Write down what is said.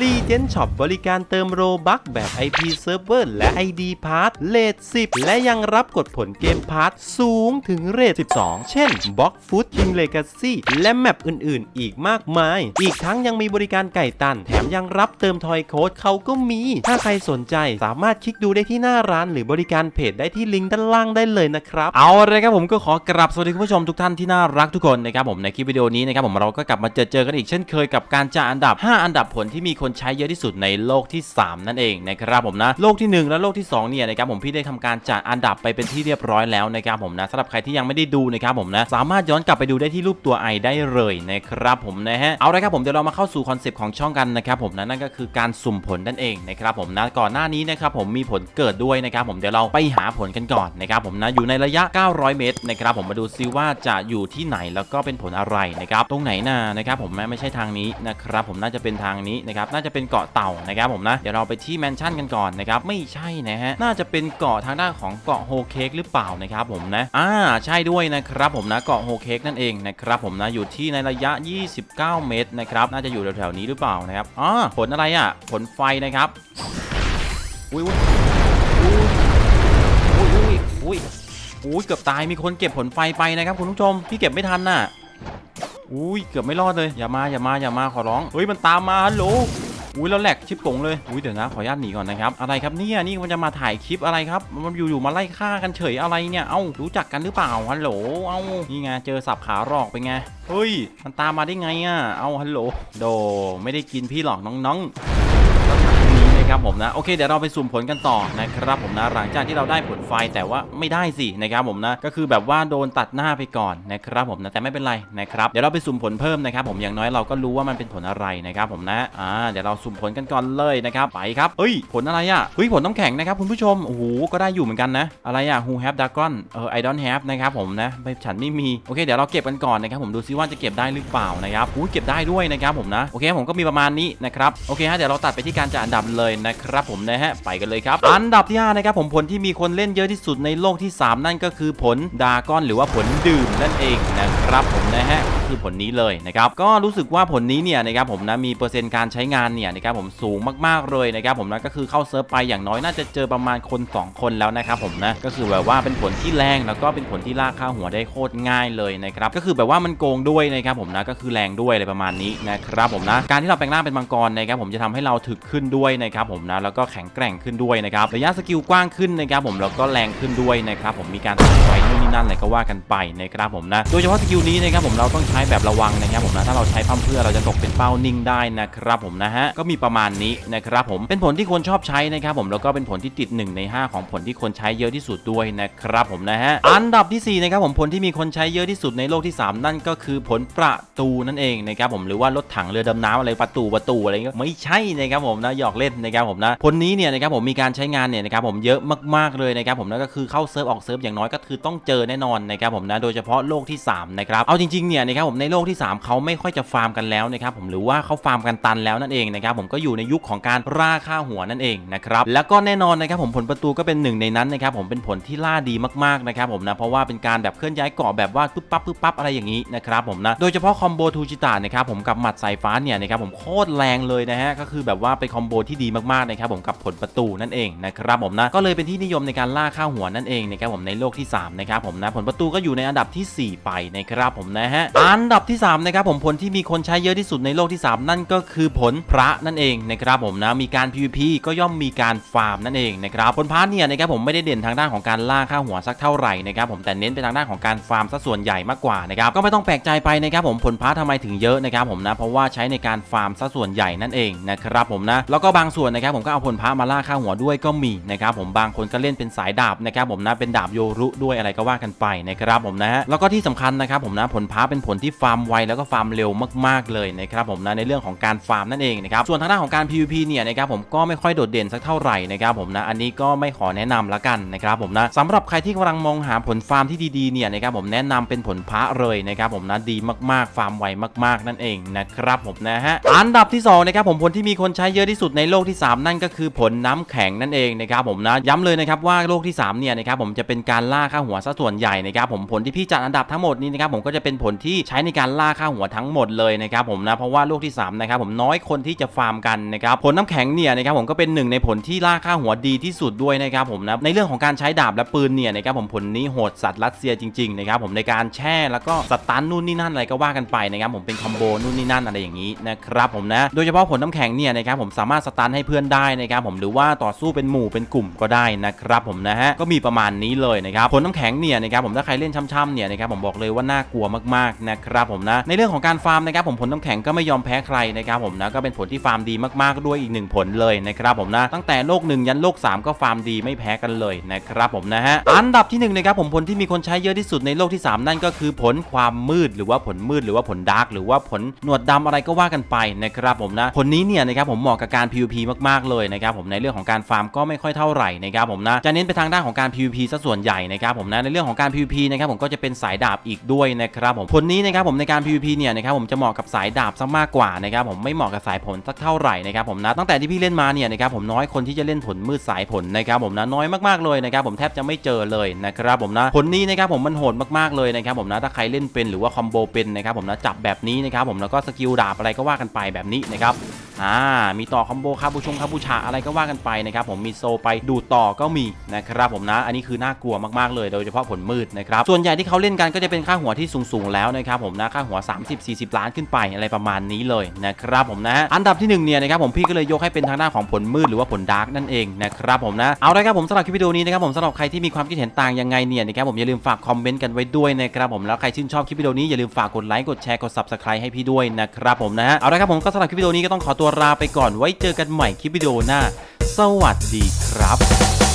Legend Shop บริการเติมโรบัคแบบ IP Server และ ID Pass เลท10 และยังรับกดผลเกมพาร์ทสูงถึงเรท12 เช่น Box Food King Legacy และแมปอื่นๆ อีกมากมาย อีกทั้งยังมีบริการไก่ตัน แถมยังรับเติมทอยโค้ดเขาก็มี ถ้าใครสนใจสามารถคลิกดูได้ที่หน้าร้าน หรือบริการเพจได้ที่ลิงก์ด้านล่างได้เลยนะครับ เอาเลยครับผมก็ขอกราบสวัสดีคุณผู้ชมทุกท่านที่น่ารักทุกคนนะครับผมในคลิปวิดีโอนี้นะครับผมเราก็กลับมาเจอเจอกันอีกเช่นเคยกับการจ่าอันดับ 5 อันดับผลที่มีคนใช้เยอะที่สุดในโลกที่ 3 นั่นเองนะครับผมนะโลกทีหนึ่1 และโลกที่2เนี่ยนะครับผมพี่ได้ทำการจ่าอันดับไปเป็นที่เรียบร้อยแล้วนะครับผมนะสำหรับใครที่ยังไม่ได้ดูนะครับผมนะสามารถย้อนกลับไปดูได้ที่รูปตัวไอได้เลยนะครับผมนะฮะเอาละครับผมเดี๋ยวเรามาเข้าสู่คอนเซปต์ของช่องกันนะครับผมนะนั่นก็คือการสุ่มผลนั่นเองนะครับผมนะก่อนหน้านี้นะครับผมมีผลเกิดด้วยนะครับผมเดี๋ยวเราไปหาผลกันก่อนนะครับผมนะอยู่ในระยะ 900 เมตรนะครับผมมาดูซิว่าจะอยู่ที่ไหนแล้วก็เป็นผลอะไรนะครับตรงไหนนานะครับผมไม่ใช่ทางนี้นะครับผมน่าจะเป็นทางนี้นะครับน่าจะเป็นเกาะเต่านะครับผมนะเดี๋ยวเราไปที่แมนชั่นกันก่อนนะครับไม่ใช่นะฮะน่าจะเป็นเกาะทางด้านของเกาะโฮเค้กหรือเปล่านะครับผมนะอ่าใช่ด้วยนะครับผมนะเกาะโฮเค้กนั่นเองนะครับผมนะอยู่ที่ในระยะ 29 เมตรนะครับน่าจะอยู่แถวๆนี้หรือเปล่านะครับอ๋อผลอะไรอะผลไฟนะครับอุ้ยอุ้ยอุ้ยอุ้ยอุ้ยอุ้ยเกือบตายมีคนเก็บผลไฟไปนะครับคุณผู้ชมพี่เก็บไม่ทันน่ะ อุ้ยเกือบไม่รอดเลยอย่ามาอย่ามาอย่ามาขอร้องเฮ้ยมันตามมาฮัลโหลอุ้ยแล้วแหลกชิปกงเลยอุ้ยเดี๋ยวนะขออนุญาตหนีก่อนนะครับอะไรครับเนี่ยนี่มันจะมาถ่ายคลิปอะไรครับ มันอยู่ๆมาไล่ฆ่ากันเฉยอะไรเนี่ยเอ้ารู้จักกันหรือเปล่าฮัลโหลเอ้านี่ไงเจอสับขาหลอกไปไงเฮ้ยมันตามมาได้ไงอะเอ้าฮัลโหลโดไม่ได้กินพี่หรอกน้องๆ ครับผมนะโอเคเดี๋ยวเราไปสุ่มผลกันต่อนะครับผมนะหลังจากที่เราได้ผลไฟแต่ว่าไม่ได้สินะครับผมนะก็คือแบบว่าโดนตัดหน้าไปก่อนนะครับผมนะแต่ไม่เป็นไรนะครับเดี๋ยวเราไปสุ่มผลเพิ่มนะครับผมอย่างน้อยเราก็รู้ว่ามันเป็นผลอะไรนะครับผมนะอ่าเดี๋ยวเราสุ่มผลกันก่อนเลยนะครับไปครับเฮ้ยผลอะไรอะเฮ้ยผลน้ำแข็งนะครับคุณผู้ชมโอ้โหก็ได้อยู่เหมือนกันนะอะไรอะ who have dragon เออ I don't have นะครับผมนะไม่ฉันไม่มีโอเคเดี๋ยวเราเก็บกันก่อนนะครับผมดูซิว่าจะเก็บได้หรือเปล่านะครับอู้เก็บได้ด้วยนะครับผมนะโอเคผมก็มีประมาณนี้นะครับโอเคฮะเดี๋ยวเราตัดไปที่การจัดอันดับเลยนะครับผมนะฮะไปกันเลยครับ อันดับที่5นะครับผมผลที่มีคนเล่นเยอะที่สุดในโลกที่ 3 นั่นก็คือผลดากอนหรือว่าผลดื่ม นั่นเองนะครับผมนะฮะคือผลนี้เลยนะครับก็รู้สึกว่าผลนี้เนี่ยนะครับผมนะมีเปอร์เซ็นต์การใช้งานเนี่ยนะครับผมสูงมากๆเลยนะครับผมนะก็คือเข้าเซิร์ฟไปอย่างน้อยน่าจะเจอประมาณคน 2 คนแล้วนะครับผมนะก็คือแบบว่าเป็นผลที่แรงแล้วก็เป็นผลที่ลากค่าหัวได้โคตรง่ายเลยนะครับก็คือแบบว่ามันโกงด้วยนะครับผมนะก็คือแรงด้วยอะไรประมาณนี้นะครับผมนะการที่เราแปลงร่างเป็นมังกรนะครับผมจะทำให้เราถึกขึ้นด้วยนะครับผมนะแล้วก็แข็งแกร่งขึ้นด้วยนะครับระยะสกิลกว้างขึ้นนะครับผมแล้วก็แรงขึ้นด้วยนะครับผมมีการตัดไฟนู่นนี่นั่นอะไรก็ว่ากันไปนะครับผมนะโดยเฉพาะสกิลนี้นะครับผมเราต้องใช้แบบระวังนะครับผมนะถ้าเราใช้พั่มเพื่อเราจะตกเป็นเป้านิ่งได้นะครับผมนะฮะก็มีประมาณนี้นะครับผมเป็นผลที่คนชอบใช้นะครับผมแล้วก็เป็นผลที่ติด 1 ใน 5 ของผลที่คนใช้เยอะที่สุดด้วยนะครับผมนะฮะอันดับทีสี่4นะครับผมผลที่มีคนใช้เยอะที่สุดในโลกที่ 3 นั่นก็คือผลประตูนั่นเองนะครับผมหรือว่ารถถังเรือดำน้ำอะไรประตูประตูอะไรก็ไม่ใช่นะครับผมนะหยอกเล่นนะครับผมนะผลนี้เนี่ยนะครับผมมีการใช้งานเนี่ยนะครับผมเยอะมากๆเลยนะครับผมนั่นก็คือเข้าเซิร์ฟออกเซิร์ฟอย่างน้อยก็คือต้องเจอแน่นอนนะครับผมนะโดยเฉพาะโลกที่3นะครับเอาจริงๆเนี่ยนะครับผมในโลกที่ 3เขาไม่ค่อยจะฟาร์มกันแล้วนะครับผมหรือว่าเขาฟาร์มกันตันแล้วนั่นเองนะครับผมก็อยู่ในยุคของการล่าค่าหัวนั่นเองนะครับแล้วก็แน่นอนนะครับผมผลประตูก็เป็นหนึ่งในนั้นนะครับผมเป็นผลที่ล่าดีมากๆนะครับผมนะเพราะว่าเป็นการแบบเคลื่อนย้ายเกาะแบบว่าปึ๊บปั๊บปึ๊บปั๊บอะไรอย่างนี้นะครับผมนะโดยเฉพาะคอมโบทูจิตะนะครับผมกับหมัดสายฟ้าเนี่ยนะครับผมโคตรแรงเลยนะฮะก็คือแบบว่าเป็นคอมโบที่ดีมากๆนะครับผมกับผลประตูนั่นเองนะครับผมนะก็เลยเป็นที่นิยมในการล่าค่าหัวนั่นเองนะครับผมในโลกที่3นะครับผมนะผลประตูก็อยู่ในอันดับทีสี่4 ไปนะครับผมนะฮะอันดับที่3นะครับผมผลที่มีคนใช้เยอะที่สุดในโลกที่ 3 นั่นก็คือผลพระนั่นเองนะครับผมนะมีการ PVP ก็ย่อมมีการฟาร์มนั่นเองนะครับผลพระเนี่ยนะครับผมไม่ได้เด่นทางด้านของการล่าค่าหัวสักเท่าไหร่นะครับผมแต่เน้นไปทางด้านของการฟาร์มซะส่วนใหญ่มากกว่านะครับก็ไม่ต้องแปลกใจไปนะครับผมผลพระทำไมถึงเยอะนะครับผมนะเพราะว่าใช้ในการฟาร์มซะส่วนใหญ่นั่นเองนะครับผมนะแล้วก็บางส่วนนะครับผมก็เอาผลพระมาล่าค่าหัวด้วยก็มีนะครับผมบางคนก็เล่นเป็นสายดาบนะครับผมนะเป็นดาบโยรุด้วยอะไรก็ว่ากันไปนะครับผมนะฮะแล้วก็ที่สำคัญนะครับผมนะผลพระเป็นผลที่ฟาร์มไวแล้วก็ฟาร์มเร็วมากๆเลยนะครับผมนะในเรื่องของการฟาร์มนั่นเองนะครับส่วนทางด้านของการ PVP เนี่ยนะครับผมก็ไม่ค่อยโดดเด่นสักเท่าไหร่นะครับผมนะอันนี้ก็ไม่ขอแนะนำละกันนะครับผมนะสำหรับใครที่กำลังมองหาผลฟาร์มที่ดีๆเนี่ยนะครับผมแนะนำเป็นผลพระเลยนะครับผมนะดีมากๆฟาร์มไวมาก ๆ นั่นเองนะครับผมนะฮะอันดับที่2นะครับผมผลที่มีคนใช้เยอะที่สุดในโลกที่ 3 นั่นก็คือผลน้ำแข็งนั่นเองนะครับผมนะย้ำเลยนะครับว่าโลกที่3เนี่ยนะครับผมจะเป็นการล่าค่าหัวซะส่วนใหญ่นะครับผมผลที่พี่จัดอันดับทั้งหมดนี้นะครับผมก็จะเป็นผลที่ใช้ในการล่าค่าหัวทั้งหมดเลยนะครับผมนะเพราะว่าโลกที่สามนะครับผมน้อยคนที่จะฟาร์มกันนะครับผลน้ำแข็งเนี่ยนะครับผมก็เป็นหนึ่งในผลที่ล่าค่าหัวดีที่สุดด้วยนะครับผมนะในเรื่องของการใช้ดาบและปืนเนี่ยนะครับผมผลนี้โหดสัตว์รัสเซียจริงๆนะครับผมในการแช่แล้วก็สตันนู่นนี่นั่นอะไรก็ว่ากันไปนะครับผมเป็นคอมโบนู่นนี่นั่นอะไรอย่างนี้นะครับผมนะโดยเฉพาะผลน้ำแข็งเนี่ยนะครับผมสามารถสตันให้เพื่อนได้นะครับผมหรือว่าต่อสู้เป็นหมู่เป็นกลุ่มก็ได้นะครับผมนะฮะก็มีประมาณนี้เลยนะครับผลน้ำแข็งเนี่ยนะครับผมถ้าใครเล่นช่ำๆเนี่ยนะครับผมบอกเลยว่าน่ากลัวมากๆนะครับผมนะในเรื่องของการฟาร์มนะครับผมผลน้ำแข็งก็ไม่ยอมแพ้ใครนะครับผมนะก็เป็นผลที่ฟาร์มดีมากๆด้วยอีกหนึ่งผลเลยนะครับผมนะตั้งแต่โลก1ยันโลก 3 ก็ฟาร์มดีไม่แพ้กันเลยนะครับผมนะฮะอันดับที่1นะครับผมผลที่มีคนใช้เยอะที่สุดในโลกที่ 3 นั่นก็คือผลความมืดหรือว่าผลมืดหรือว่าผลดาร์กหรือว่าผลหนวดดำอะไรก็ว่ากันไปนะครับผมนะผลนี้เนี่ยนะครับผมเหมาะกับการ PVP มากๆเลยนะครับผมในเรื่องของการฟาร์มก็ไม่ค่อยเท่าไหร่นะครับผมนะจะเน้นไปทางด้านของการ PVP ซะส่วนใหญ่นะครับผมนะในเรื่องของการ PVP นะครับผมก็จะเป็นสายดาบอีกด้วยนะครับผมผลนี้นะครับผมในการ PVP เนี่ยนะครับผมจะเหมาะกับสายดาบซะมากกว่านะครับผมไม่เหมาะกับสายผลสักเท่าไหร่นะครับผมนะตั้งแต่ที่พี่เล่นมาเนี่ยนะครับผมน้อยคนที่จะเล่นผลมืดสายผลนะครับผมนะน้อยมากๆเลยนะครับผมแทบจะไม่เจอเลยนะครับผมนะผลนี้นะครับผมมันโหดมากๆเลยนะครับผมนะถ้าใครเล่นเป็นหรือว่าคอมโบเป็นนะครับผมนะจับแบบนี้นะครับผมแล้วก็สกิลดาบอะไรก็ว่ากันไปแบบนี้นะครับ อ่ามีต่อคอมโบคาบูชงคาบูชาอะไรก็ว่ากันไปนะครับผมมีโซไปดูดต่อก็มีนะครับผมนะอันนี้คือน่ากลัวมากๆเลยโดยเฉพาะผลมืดนะครับส่วนใหญ่ที่เขาเล่นกันก็จะเป็นค่าหัวที่สูงๆแล้วนะครับผมนะค่าหัว 30-40 ล้านขึ้นไปอะไรประมาณนี้เลยนะครับผมนะอันดับที่หนึ่งเนี่ยนะครับผมพี่ก็เลยยกให้เป็นทางด้านของผลมืดหรือว่าผลดาร์กนั่นเองนะครับผมนะเอาละครับผมสำหรับคลิปวิดีโอนี้นะครับผมสำหรับใครที่มีความคิดเห็นต่างยังไงเนี่ยนะครับผมอย่าลืมฝากคอมเมนต์กันไว้ด้วยนะครับผมแล้วใครชื่นชอบคลิปวิดีโอนี้อย่าลืมฝากกดไลค์กดแชร์กด subscribe ให้พี่ด้วยนะครับผมนะเอาละครับผมก็สำหรับคลิปวิดีโอนี้ก็ต้องขอตัวลาไปก่อนไว้เจอกันใหม่คลิปวิดีโอหน้า สวัสดีครับ